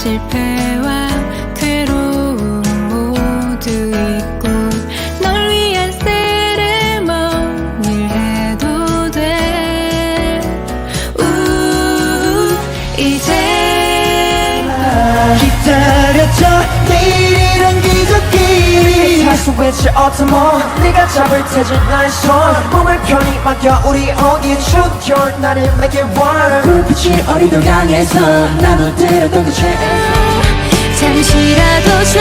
실패와 괴로움 모두 잊고 널 위한 세레머니를 해도 돼. 우, 이제 기다렸죠 to which 뭐? 네가 잡을 테지 날손. 몸을 편히 맡겨 우리 어기에 충격 나를 make it warm 불빛이 어린 동강에서 나도 들었던 그 죄. 잠시라도 저